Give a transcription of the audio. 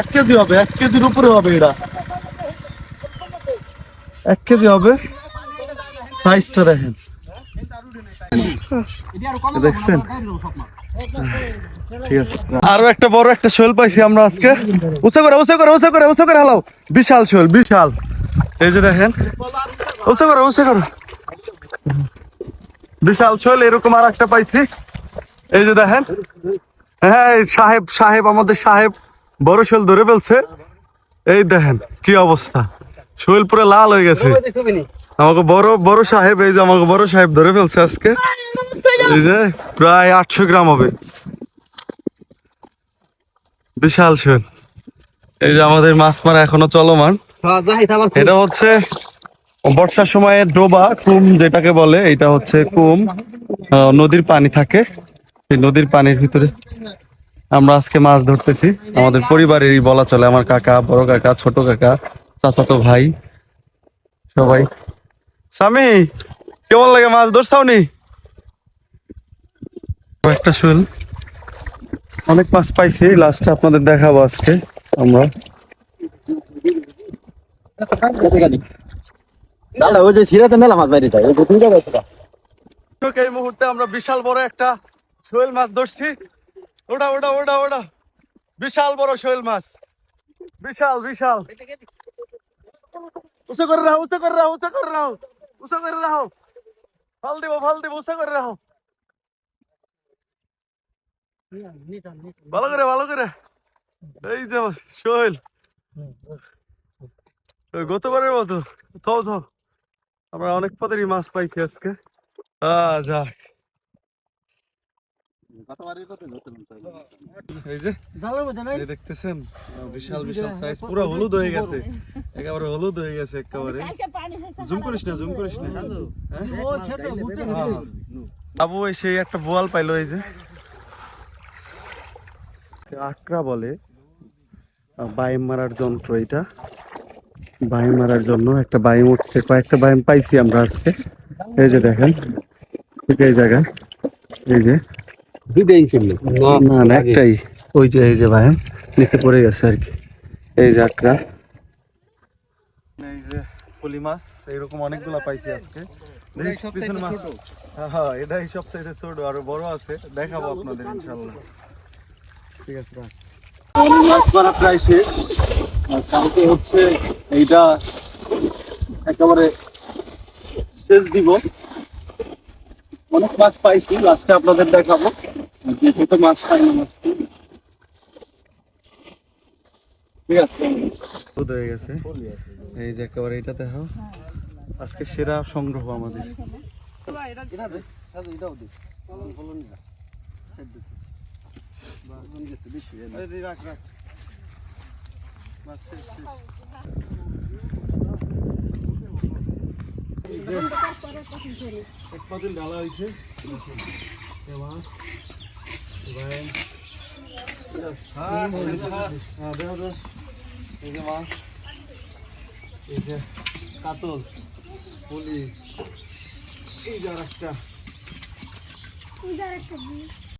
এক কেজি হবে এক কেজির উপরে হবে এটা। এক কেজি হবে? সাইজটা দেখেন। দেখছেন? ঠিক আছে। আরও একটা বড় একটা শোল পাইছি আমরা আজকে। উঁচু করে উঁচু করে উঁচু করে উঁচু করে হালাও। বিশাল শোল বিশাল। এই যে দেখেন। উঁচু করো উঁচু করো। বিশাল শোল এরকম আর একটা পাইছি। এই যে দেখেন। হ্যাঁ সাহেব সাহেব আমাদের সাহেব। বড় শোল ধরে ফেলছে। এই দেখেন কি অবস্থা। শোল পুরো লাল হয়ে গেছে। আমাকে বড় বড় সাহেব এই যে আমাকে বড় সাহেব ধরে ফেলছে আজকে। এই যে প্রায় আটশো গ্রাম হবে। বিশাল শোল। এই যে আমাদের মাছ মারা এখনও চলমান। এটা হচ্ছে বর্ষার সময়ে ডোবা কুম যেটাকে বলে এটা হচ্ছে কুম। নদীর পানি থাকে। এই নদীর পানির ভিতরে আমরা আজকে মাছ ধরতেছি। আমাদের পরিবারেরই বলা চলে আমার কাকা বড় কাকা ছোট কাকা চাচাতো ভাই সবাই। স্বামী কেমন লাগে মাছ ধরছাও নি? একটা শুল। অনেক মাছ পাইছি লাস্টে আপনাদের দেখাবো আজকে আমরা। ওই যে সিরাতে মেলা মাছ বাইরে যায় ওই এই মুহূর্তে আমরা বিশাল বড় একটা শোয়েল মাছ ধরছি। ওটা ওটা ওটা ওটা বিশাল বড় শোয়েল মাছ। বিশাল বিশাল। উঁচু করে রাখো, উঁচু করে রাখো, উঁচু করে রাখো। উঁচু করে রাখো। ফল দিব ফল দিব, উঁচু করে রাখো। ভালো করে ভালো করে। এই যে ওই গতবারের মতো। থাও থাও আমরা অনেক পদেরই মাছ পাইছি আজকে। আহ, যাক। এই যে এই দেখতেছেন? বিশাল বিশাল সাইজ পুরো হলুদ হয়ে গেছে। একেবারে হলুদ হয়ে গেছে একেবারে। জুম করিস না জুম করিস না। হ্যাঁ? আবু এই সেই একটা বোয়াল পাইলো এই যে। আকরা বলে বাইম মারার যন্ত্র এটা। বাইম মারার জন্য একটা বাইম উঠছে। কয়েকটা বাইম পাইছি আমরা আজকে। এই যে দেখেন ঠিক এই জায়গা এই যে। দুইটাই ছিল। না না একটাই। ওই যে এই যে ভাই নিচে পড়ে গেছে আর কি। এই যে আকরা এই যে ফুলি মাছ এইরকম অনেকগুলা পাইছি আজকে। পিছনে মাছ। হ্যাঁ, এটাই সবচাইতে ছোট আরও বড় আছে। দেখাবো আপনাদের ইনশাল্লাহ ঠিক আছে মাছ মারা প্রায় শেষ। আর কালকে হচ্ছে এইটা একেবারে শেষ দিব। অনেক মাছ পাইছি লাস্টে আপনাদের দেখাবো। দেখে তো মাছ পাই না মাছ ঠিক আছে। হয়ে গেছে। এই যে একেবারে এটা দেখো আজকে সেরা সংগ্রহ আমাদের। রাখ রাখ মাছ শেষ শেষ এই যে এক পাতিল ডালা হয়েছে মাছ হ্যাঁ এই যে মাছ এই যে কাতল এই যে একটা